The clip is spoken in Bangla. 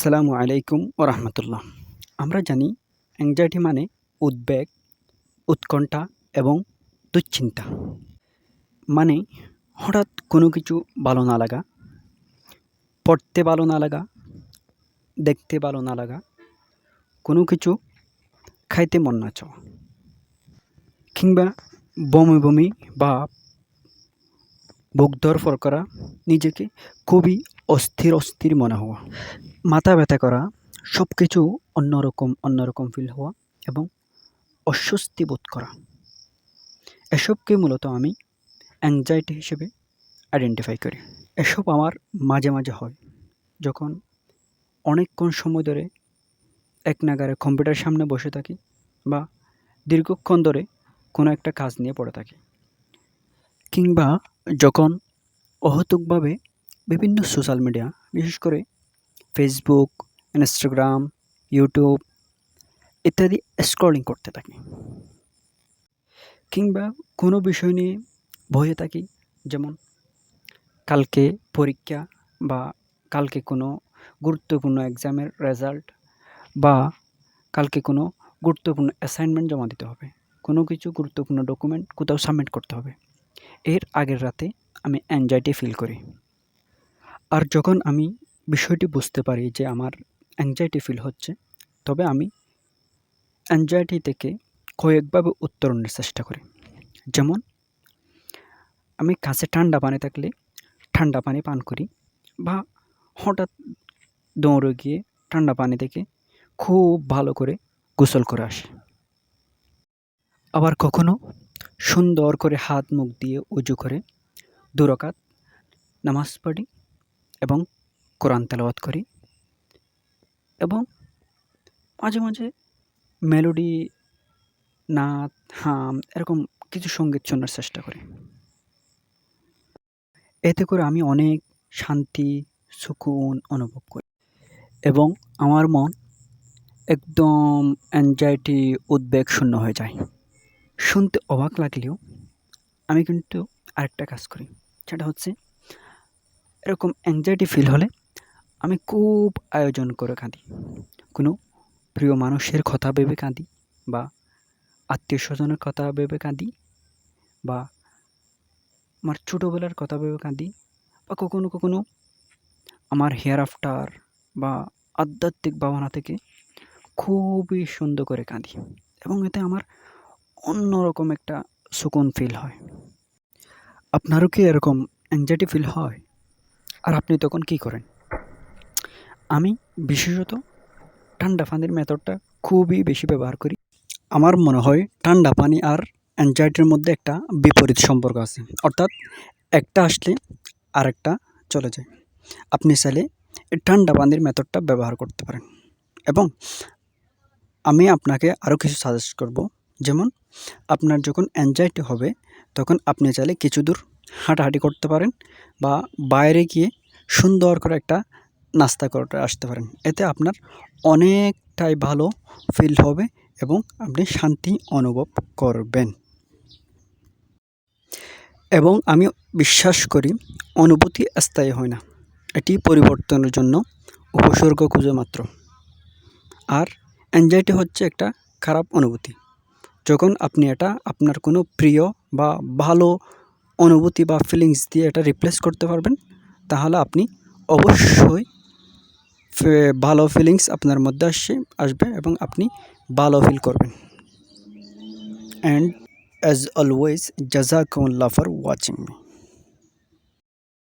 আসসালামু আলাইকুম ও রহমতুল্লাহ। আমরা জানি অ্যাংজাইটি মানে উদ্বেগ, উৎকণ্ঠা এবং দুশ্চিন্তা। মানে হঠাৎ কোনো কিছু ভালো না লাগা, পড়তে ভালো না লাগা, দেখতে ভালো না লাগা, কোনো কিছু খাইতে মন না চাওয়া। কিংবা বমি বমি বা বুক ধরফর করা নিজেকে খুবই অস্থির অস্থির মনে হওয়া। মাথা ব্যথা করা সব কিছু অন্যরকম অন্যরকম ফিল হওয়া এবং অস্বস্তি বোধ করা। এসবকে মূলত আমি অ্যাংজাইটি হিসেবে আইডেন্টিফাই করি। এসব আমার মাঝে মাঝে হয়। যখন অনেকক্ষণ সময় ধরে এক নাগারে কম্পিউটার সামনে বসে থাকি বা দীর্ঘক্ষণ ধরে কোনো একটা কাজ নিয়ে পড়ে থাকি কিংবা যখন অহেতুকভাবে বিভিন্ন সোশ্যাল মিডিয়া বিশেষ করে ফেসবুক ইনস্টাগ্রাম ইউটিউব ইত্যাদি স্ক্রলিং করতে থাকি। কিংবা কোনো বিষয় নিয়ে ভয়ে থাকি, যেমন কালকে পরীক্ষা বা কালকে কোনো গুরুত্বপূর্ণ এক্সামের রেজাল্ট বা কালকে কোনো গুরুত্বপূর্ণ অ্যাসাইনমেন্ট জমা দিতে হবে। কোনো কিছু গুরুত্বপূর্ণ ডকুমেন্ট কোথাও সাবমিট করতে হবে। এর আগের রাতে আমি অ্যাংজাইটি ফিল করি। আর যখন আমি বিষয়টি বুঝতে পারি যে আমার অ্যাংজাইটি ফিল হচ্ছে। তবে আমি অ্যাংজাইটি থেকে কয়েকভাবে উত্তরণের চেষ্টা করি। যেমন, আমি কাছে ঠান্ডা পানি থাকলে ঠান্ডা পানি পান করি বা হঠাৎ দৌড়ে গিয়ে ঠান্ডা পানি থেকে খুব ভালো করে গোসল করে আসি। আবার কখনো সুন্দর করে হাত মুখ দিয়ে উজু করে দুরকাত নামাজ পড়ি এবং কোরআন তেলাওয়াত করি এবং মাঝে মাঝে মেলোডি, নাচ, হাম এরকম কিছু সংগীত শোনার চেষ্টা করি। এতে করে আমি অনেক শান্তি, সুকুন অনুভব করি এবং আমার মন একদম অ্যাংজাইটি উদ্বেগ শূন্য হয়ে যায়। শুনতে অবাক লাগলেও আমি কিন্তু আরেকটা কাজ করি। সেটা হচ্ছে এরকম অ্যাংজাইটি ফিল হলে আমি খুব আয়োজন করে কাঁদি। কোনো প্রিয় মানুষের কথা ভেবে কাঁদি বা আত্মীয় স্বজনের কথা ভেবে কাঁদি বা আমার ছোটোবেলার কথা ভেবে কাঁদি বা কখনো কখনো আমার হেয়ার আফটার বা আধ্যাত্মিক ভাবনা থেকে খুবই সুন্দর করে কাঁদি এবং এতে আমার অন্যরকম একটা সুকুন ফিল হয়। আপনারও কি এরকম অ্যাংজাইটি ফিল হয়? আর আপনি তখন কি করেন? আমি বিশেষত ঠান্ডা পানির মেথডটা খুবই বেশি ব্যবহার করি। আমার মনে হয় ঠান্ডা পানি আর অ্যাংজাইটির মধ্যে একটা বিপরীত সম্পর্ক আছে। অর্থাৎ একটা আসলে আরেকটা চলে যায়। আপনি চাইলে ঠান্ডা পানির মেথডটা ব্যবহার করতে পারেন। এবং আমি আপনাকে আরও কিছু সাজেস্ট করব। যেমন, আপনার যখন অ্যাংজাইটি হবে, তখন আপনি চাইলে কিছু দূর হাঁটাহাঁটি করতে পারেন বা বাইরে গিয়ে সুন্দর করে একটা নাস্তা করে আসতে পারেন। এতে আপনার অনেকটাই ভালো ফিল হবে এবং আপনি শান্তি অনুভব করবেন। এবং আমি বিশ্বাস করি, অনুভূতি স্থায়ী হয় না। এটি পরিবর্তনের জন্য উপসর্গ খুঁজে মাত্র। আর অ্যাংজাইটি হচ্ছে একটা খারাপ অনুভূতি। যখন আপনি এটা আপনার কোনো প্রিয় বা ভালো অনুভূতি বা ফিলিংস দিয়ে এটা রিপ্লেস করতে পারবেন, তাহলে আপনি অবশ্যই ভালো ফিলিংস আপনার মধ্যে আসছে আসবে এবং আপনি ভালো ফিল করবেন। অ্যান্ড অ্যাজ অলওয়েজ জাজাকুমুল্লাহ ফর ওয়াচিং মি